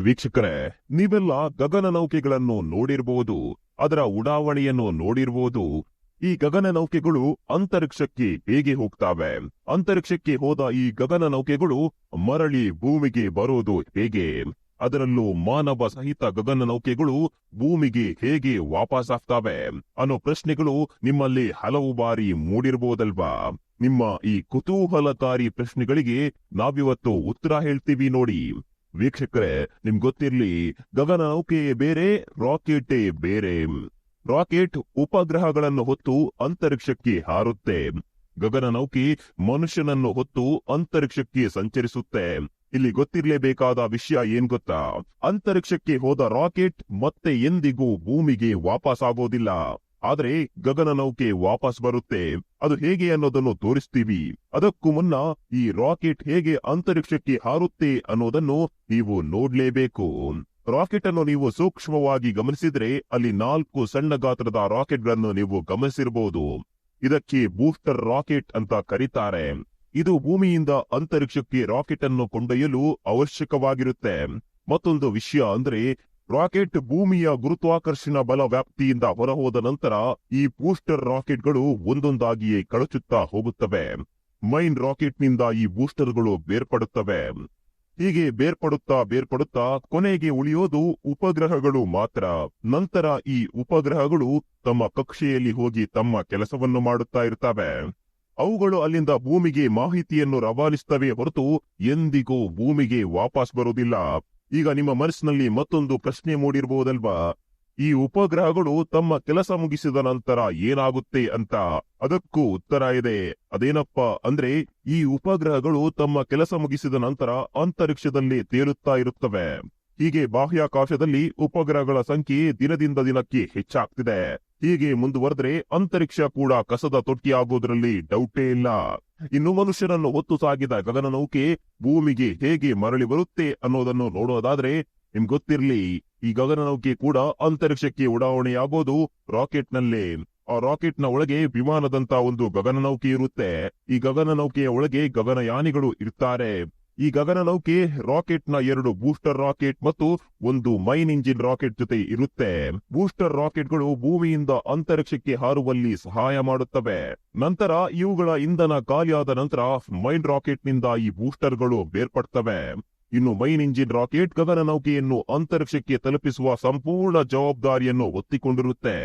ವೀಕ್ಷಕರೇ, ನೀವೆಲ್ಲ ಗಗನನೌಕೆಗಳನ್ನು ನೋಡಿರಬಹುದು ಅದರ ಉಡಾವಣೆಯನ್ನು ನೋಡಿರಬಹುದು ಈ ಗಗನನೌಕೆಗಳು ಅಂತರಿಕ್ಷಕ್ಕೆ ಹೇಗೆ ಹೋಗ್ತಾವೆ? ಅಂತರಿಕ್ಷಕ್ಕೆ ಹೋದ ಈ ಗಗನನೌಕೆಗಳು ಮರಳಿ ಭೂಮಿಗೆ ಬರೋದು ಹೇಗೆ? ಅದರಲ್ಲೂ ಮಾನವ ಸಹಿತ ಗಗನನೌಕೆಗಳು ಭೂಮಿಗೆ ಹೇಗೆ ವಾಪಸ್ ಆಗ್ತಾವೆ? ಅನ್ನೋ ಪ್ರಶ್ನೆಗಳು ನಿಮ್ಮಲ್ಲಿ ಹಲವು ಬಾರಿ ಮೂಡಿರಬಹುದಲ್ವಾ ನಿಮ್ಮ ಈ ಕುತೂಹಲಕಾರಿ ಪ್ರಶ್ನೆಗಳಿಗೆ ನಾವಿವತ್ತು ಉತ್ತರ ಹೇಳ್ತೀವಿ ನೋಡಿ. ವೀಕ್ಷಕರೇ ನಿಮ್ ಗೊತ್ತಿರ್ಲಿ ಗಗನನೌಕೆ ಬೇರೆ, ರಾಕೆಟೇ ಬೇರೆ. ರಾಕೆಟ್ ಉಪಗ್ರಹಗಳನ್ನು ಹೊತ್ತು ಅಂತರಿಕ್ಷಕ್ಕೆ ಹಾರುತ್ತೆ. ಗಗನನೌಕೆ ಮನುಷ್ಯನನ್ನು ಹೊತ್ತು ಅಂತರಿಕ್ಷಕ್ಕೆ ಸಂಚರಿಸುತ್ತೆ. ಇಲ್ಲಿ ಗೊತ್ತಿರಲೇಬೇಕಾದ ವಿಷಯ ಏನ್ ಗೊತ್ತಾ? ಅಂತರಿಕ್ಷಕ್ಕೆ ಹೋದ ರಾಕೆಟ್ ಮತ್ತೆ ಎಂದಿಗೂ ಭೂಮಿಗೆ ವಾಪಸ್ ಆಗೋದಿಲ್ಲ ಆದ್ರೆ ಗಗನನೌಕೆ ವಾಪಸ್ ಬರುತ್ತೆ. ಅದು ಹೇಗೆ ಅನ್ನೋದನ್ನು ತೋರಿಸ್ತೀವಿ. ಅದಕ್ಕೂ ಮುನ್ನ ಈ ರಾಕೆಟ್ ಹೇಗೆ ಅಂತರಿಕ್ಷಕ್ಕೆ ಹಾರುತ್ತೆ ಅನ್ನೋದನ್ನು ನೀವು ನೋಡ್ಲೇಬೇಕು. ರಾಕೆಟ್ ಅನ್ನು ನೀವು ಸೂಕ್ಷ್ಮವಾಗಿ ಗಮನಿಸಿದ್ರೆ ಅಲ್ಲಿ ನಾಲ್ಕು ಸಣ್ಣ ಗಾತ್ರದ ರಾಕೆಟ್ಗಳನ್ನು ನೀವು ಗಮನಿಸಿರಬಹುದು ಇದಕ್ಕೆ ಬೂಸ್ಟರ್ ರಾಕೆಟ್ ಅಂತ ಕರೀತಾರೆ. ಇದು ಭೂಮಿಯಿಂದ ಅಂತರಿಕ್ಷಕ್ಕೆ ರಾಕೆಟ್ ಅನ್ನು ಕೊಂಡೊಯ್ಯಲು ಅವಶ್ಯಕವಾಗಿರುತ್ತೆ. ಮತ್ತೊಂದು ವಿಷಯ ಅಂದ್ರೆ ರಾಕೆಟ್ ಭೂಮಿಯ ಗುರುತ್ವಾಕರ್ಷಣ ಬಲ ವ್ಯಾಪ್ತಿಯಿಂದ ಹೊರಹೋದ ನಂತರ ಈ ಬೂಸ್ಟರ್ ರಾಕೆಟ್ಗಳು ಒಂದೊಂದಾಗಿಯೇ ಕಳಚುತ್ತಾ ಹೋಗುತ್ತವೆ. ಮೈನ್ ರಾಕೆಟ್ನಿಂದ ಈ ಬೂಸ್ಟರ್ಗಳು ಬೇರ್ಪಡುತ್ತವೆ. ಹೀಗೆ ಬೇರ್ಪಡುತ್ತಾ ಬೇರ್ಪಡುತ್ತಾ ಕೊನೆಗೆ ಉಳಿಯೋದು ಉಪಗ್ರಹಗಳು ಮಾತ್ರ. ನಂತರ ಈ ಉಪಗ್ರಹಗಳು ತಮ್ಮ ಕಕ್ಷೆಯಲ್ಲಿ ಹೋಗಿ ತಮ್ಮ ಕೆಲಸವನ್ನು ಮಾಡುತ್ತಾ ಇರ್ತವೆ ಅವುಗಳು ಅಲ್ಲಿಂದ ಭೂಮಿಗೆ ಮಾಹಿತಿಯನ್ನು ರವಾನಿಸ್ತವೆ ಹೊರತು ಎಂದಿಗೂ ಭೂಮಿಗೆ ವಾಪಸ್ ಬರುವುದಿಲ್ಲ. ಈಗ ನಿಮ್ಮ ಮನಸ್ಸಿನಲ್ಲಿ ಮತ್ತೊಂದು ಪ್ರಶ್ನೆ ಮೂಡಿರಬಹುದಲ್ವಾ ಈ ಉಪಗ್ರಹಗಳು ತಮ್ಮ ಕೆಲಸ ಮುಗಿಸಿದ ನಂತರ ಏನಾಗುತ್ತೆ ಅಂತ ಅದಕ್ಕೂ ಉತ್ತರ ಇದೆ. ಅದೇನಪ್ಪ ಅಂದ್ರೆ ಈ ಉಪಗ್ರಹಗಳು ತಮ್ಮ ಕೆಲಸ ಮುಗಿಸಿದ ನಂತರ ಅಂತರಿಕ್ಷದಲ್ಲಿ ತೇಲುತ್ತಾ ಇರುತ್ತವೆ. ಹೀಗೆ ಬಾಹ್ಯಾಕಾಶದಲ್ಲಿ ಉಪಗ್ರಹಗಳ ಸಂಖ್ಯೆ ದಿನದಿಂದ ದಿನಕ್ಕೆ ಹೆಚ್ಚಾಗ್ತಿದೆ. ಹೀಗೆ ಮುಂದುವರೆದ್ರೆ ಅಂತರಿಕ್ಷ ಕೂಡ ಕಸದ ತೊಟ್ಟಿಯಾಗುವುದರಲ್ಲಿ ಡೌಟೇ ಇಲ್ಲ. ಇನ್ನು ಮನುಷ್ಯನನ್ನು ಒತ್ತು ಸಾಗಿದ ಗಗನನೌಕೆ ಭೂಮಿಗೆ ಹೇಗೆ ಮರಳಿ ಬರುತ್ತೆ ಅನ್ನೋದನ್ನು ನೋಡೋದಾದ್ರೆ ನಿಮ್ ಗೊತ್ತಿರ್ಲಿ, ಈ ಗಗನನೌಕೆ ಕೂಡ ಅಂತರಿಕ್ಷಕ್ಕೆ ಉಡಾವಣೆಯಾಗೋದು ರಾಕೆಟ್ನಲ್ಲೇ. ಆ ರಾಕೆಟ್ನ ಒಳಗೆ ವಿಮಾನದಂತ ಒಂದು ಗಗನನೌಕೆ ಇರುತ್ತೆ. ಈ ಗಗನನೌಕೆಯ ಒಳಗೆ ಗಗನಯಾನಿಗಳು ಇರ್ತಾರೆ. ಈ ಗಗನನೌಕೆ ರಾಕೆಟ್ನ ಎರಡು ಬೂಸ್ಟರ್ ರಾಕೆಟ್ ಮತ್ತು ಒಂದು ಮೈನ್ ಇಂಜಿನ್ ರಾಕೆಟ್ ಜೊತೆ ಇರುತ್ತೆ. ಬೂಸ್ಟರ್ ರಾಕೆಟ್ಗಳು ಭೂಮಿಯಿಂದ ಅಂತರಿಕ್ಷಕ್ಕೆ ಹಾರುವಲ್ಲಿ ಸಹಾಯ ಮಾಡುತ್ತವೆ. ನಂತರ ಇವುಗಳ ಇಂಧನ ಖಾಲಿಯಾದ ನಂತರ ಮೈನ್ ರಾಕೆಟ್ನಿಂದ ಈ ಬೂಸ್ಟರ್ಗಳು ಬೇರ್ಪಡ್ತವೆ. ಇನ್ನು ಮೈನ್ ಇಂಜಿನ್ ರಾಕೆಟ್ ಗಗನನೌಕೆಯನ್ನು ಅಂತರಿಕ್ಷಕ್ಕೆ ತಲುಪಿಸುವ ಸಂಪೂರ್ಣ ಜವಾಬ್ದಾರಿಯನ್ನು ಒತ್ತಿಕೊಂಡಿರುತ್ತೆ.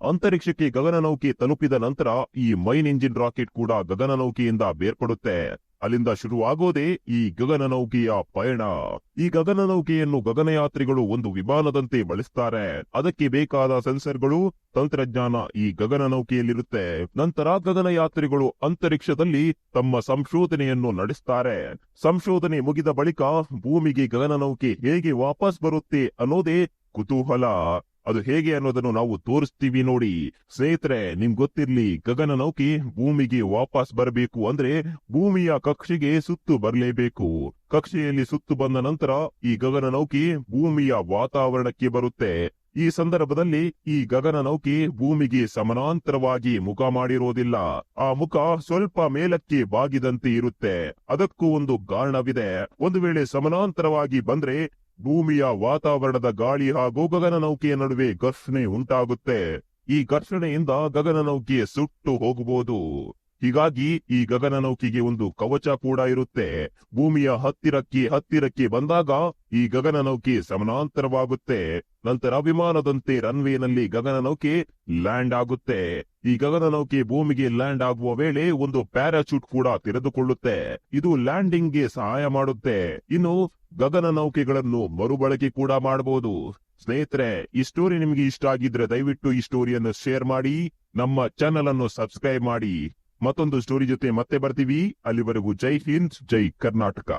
ಅಂತರಿಕ್ಷಕ್ಕೆ ಗಗನನೌಕೆ ತಲುಪಿದ ನಂತರ ಈ ಮೈನ್ ಇಂಜಿನ್ ರಾಕೆಟ್ ಕೂಡ ಗಗನನೌಕೆಯಿಂದ ಬೇರ್ಪಡುತ್ತೆ. ಅಲ್ಲಿಂದ ಶುರುವಾಗೋದೇ ಈ ಗಗನನೌಕೆಯ ಪಯಣ. ಈ ಗಗನನೌಕೆಯನ್ನು ಗಗನಯಾತ್ರಿಗಳು ಒಂದು ವಿಮಾನದಂತೆ ಬಳಸ್ತಾರೆ. ಅದಕ್ಕೆ ಬೇಕಾದ ಸೆನ್ಸರ್ಗಳು, ತಂತ್ರಜ್ಞಾನ ಈ ಗಗನನೌಕೆಯಲ್ಲಿರುತ್ತೆ. ನಂತರ ಗಗನಯಾತ್ರಿಗಳು ಅಂತರಿಕ್ಷದಲ್ಲಿ ತಮ್ಮ ಸಂಶೋಧನೆಯನ್ನು ನಡೆಸ್ತಾರೆ. ಸಂಶೋಧನೆ ಮುಗಿದ ಬಳಿಕ ಭೂಮಿಗೆ ಗಗನನೌಕೆ ಹೇಗೆ ವಾಪಸ್ ಬರುತ್ತೆ ಅನ್ನೋದೇ ಕುತೂಹಲ. ಅದು ಹೇಗೆ ಅನ್ನೋದನ್ನು ನಾವು ತೋರಿಸ್ತೀವಿ ನೋಡಿ. ಸ್ನೇಹಿತರೆ ನಿಮ್ ಗೊತ್ತಿರ್ಲಿ ಗಗನನೌಕೆ ಭೂಮಿಗೆ ವಾಪಸ್ ಬರಬೇಕು ಅಂದ್ರೆ ಭೂಮಿಯ ಕಕ್ಷೆಗೆ ಸುತ್ತು ಬರಲೇಬೇಕು. ಕಕ್ಷೆಯಲ್ಲಿ ಸುತ್ತು ಬಂದ ನಂತರ ಈ ಗಗನನೌಕಿ ಭೂಮಿಯ ವಾತಾವರಣಕ್ಕೆ ಬರುತ್ತೆ. ಈ ಸಂದರ್ಭದಲ್ಲಿ ಈ ಗಗನನೌಕೆ ಭೂಮಿಗೆ ಸಮಾನಾಂತರವಾಗಿ ಮುಖ ಮಾಡಿರೋದಿಲ್ಲ. ಆ ಮುಖ ಸ್ವಲ್ಪ ಮೇಲಕ್ಕೆ ಬಾಗಿದಂತೆ ಇರುತ್ತೆ. ಅದಕ್ಕೂ ಒಂದು ಕಾರಣವಿದೆ. ಒಂದು ವೇಳೆ ಸಮಾನಾಂತರವಾಗಿ ಬಂದ್ರೆ ಭೂಮಿಯ ವಾತಾವರಣದ ಗಾಳಿ ಹಾಗೂ ಗಗನನೌಕೆಯ ನಡುವೆ ಘರ್ಷಣೆ ಉಂಟಾಗುತ್ತೆ. ಈ ಘರ್ಷಣೆಯಿಂದ ಗಗನನೌಕೆ ಸುಟ್ಟು ಹೋಗಬಹುದು. ಹೀಗಾಗಿ ಈ ಗಗನನೌಕೆಗೆ ಒಂದು ಕವಚ ಕೂಡ ಇರುತ್ತೆ. ಭೂಮಿಯ ಹತ್ತಿರಕ್ಕೆ ಹತ್ತಿರಕ್ಕೆ ಬಂದಾಗ ಈ ಗಗನನೌಕೆ ಸಮಾನಾಂತರವಾಗುತ್ತೆ. ನಂತರ ವಿಮಾನದಂತೆ ರನ್ವೇನಲ್ಲಿ ಗಗನನೌಕೆ ಲ್ಯಾಂಡ್ ಆಗುತ್ತೆ. ಈ ಗಗನನೌಕೆ ಭೂಮಿಗೆ ಲ್ಯಾಂಡ್ ಆಗುವ ವೇಳೆ ಒಂದು ಪ್ಯಾರಾಚೂಟ್ ಕೂಡ ತೆರೆದುಕೊಳ್ಳುತ್ತೆ. ಇದು ಲ್ಯಾಂಡಿಂಗ್ಗೆ ಸಹಾಯ ಮಾಡುತ್ತೆ. ಇನ್ನು ಗಗನನೌಕೆಗಳನ್ನು ಮರುಬಳಕೆ ಕೂಡ ಮಾಡಬಹುದು. ಸ್ನೇಹಿತರೆ, ಈ ಸ್ಟೋರಿ ನಿಮಗೆ ಇಷ್ಟ ಆಗಿದ್ರೆ ದಯವಿಟ್ಟು ಈ ಸ್ಟೋರಿಯನ್ನು ಶೇರ್ ಮಾಡಿ, ನಮ್ಮ ಚಾನೆಲ್ ಅನ್ನು ಸಬ್ಸ್ಕ್ರೈಬ್ ಮಾಡಿ. ಮತ್ತೊಂದು ಸ್ಟೋರಿ ಜೊತೆ ಮತ್ತೆ ಬರ್ತೀವಿ. ಅಲ್ಲಿವರೆಗೂ ಜೈ ಹಿಂದ್, ಜೈ ಕರ್ನಾಟಕ.